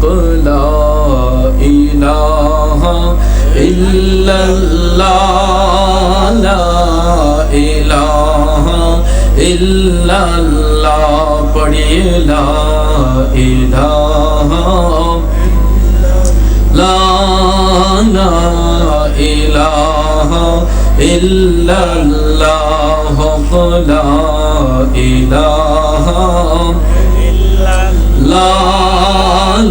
হক লা ইলাহা ইল্লাল্লাহ লা ইলাহা ইল্লাল্লাহ পড়িয়ে লা ইলাহা লা লা ইলাহা ইল্লাল্লাহ হক লা ইলাহা লা লা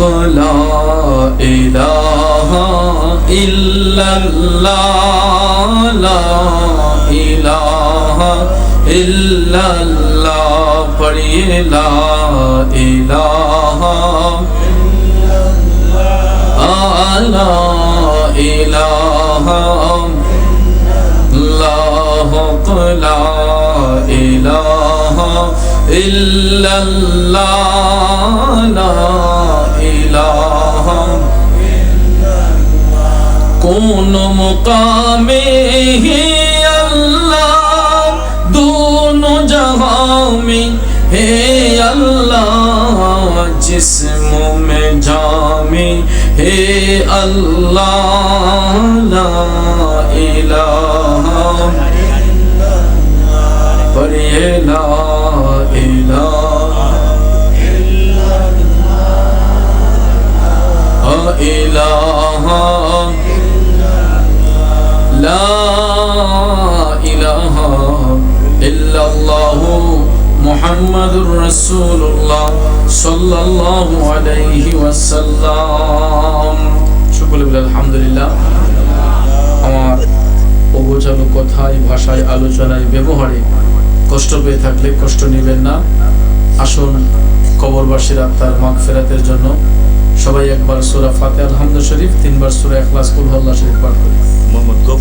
الحق لا إله إلا الله لا إله إلا الله پڑھیے لا إله لا إله الله لا إله إلا الله لا কোন মুকামে হে আল্লাহ দোনো জহাं में हे अल्लाह जिस्म में जामे हे अल्लाह ला इलाहा पढ़िए ला محمد رسول الله صلى الله عليه وسلم সকলে বলে আলহামদুলিল্লাহ আমার অগোছালো কথায় ভাষায় আলোচনায় ব্যবহারে কষ্ট পেয়ে থাকলে কষ্ট নেবেন না আসুন কবরবাসীর আত্মার মাগ ফেরাতের জন্য সবাই একবার সুরা ফাতে আলহামদুল শরীফ তিনবার সুরা এখলাস কুল হল্লা শরীফ পাঠ করি মোহাম্মদ গফর